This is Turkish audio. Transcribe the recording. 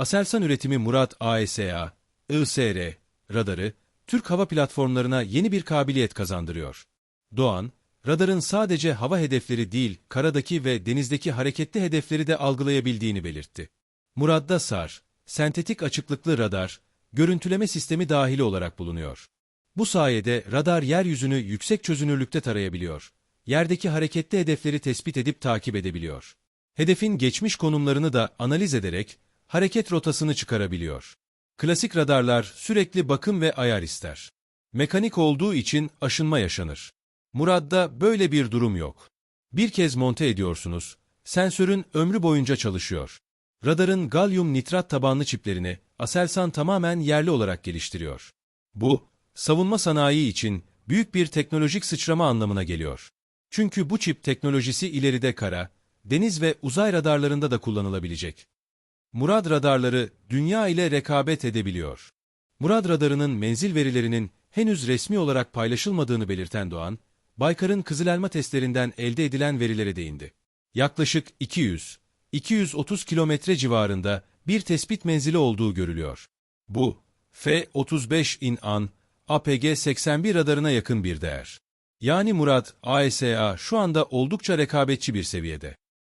Aselsan üretimi Murat ASA, ISR, radarı, Türk hava platformlarına yeni bir kabiliyet kazandırıyor. Doğan, radarın sadece hava hedefleri değil, karadaki ve denizdeki hareketli hedefleri de algılayabildiğini belirtti. Murad'da SAR, sentetik açıklıklı radar, görüntüleme sistemi dahili olarak bulunuyor. Bu sayede radar yeryüzünü yüksek çözünürlükte tarayabiliyor. Yerdeki hareketli hedefleri tespit edip takip edebiliyor. Hedefin geçmiş konumlarını da analiz ederek hareket rotasını çıkarabiliyor. Klasik radarlar sürekli bakım ve ayar ister. Mekanik olduğu için aşınma yaşanır. Murad'da böyle bir durum yok. Bir kez monte ediyorsunuz, sensörün ömrü boyunca çalışıyor. Radarın galyum nitrat tabanlı çiplerini Aselsan tamamen yerli olarak geliştiriyor. Bu, savunma sanayi için büyük bir teknolojik sıçrama anlamına geliyor. Çünkü bu çip teknolojisi ileride kara, deniz ve uzay radarlarında da kullanılabilecek. Murad radarları dünya ile rekabet edebiliyor. Murad radarının menzil verilerinin henüz resmi olarak paylaşılmadığını belirten Doğan, Baykar'ın kızılelma testlerinden elde edilen verilere değindi. Yaklaşık 200-230 kilometre civarında bir tespit menzili olduğu görülüyor. Bu, F-35 İn'An, APG-81 radarına yakın bir değer. Yani Murad, ASA şu anda oldukça rekabetçi bir seviyede.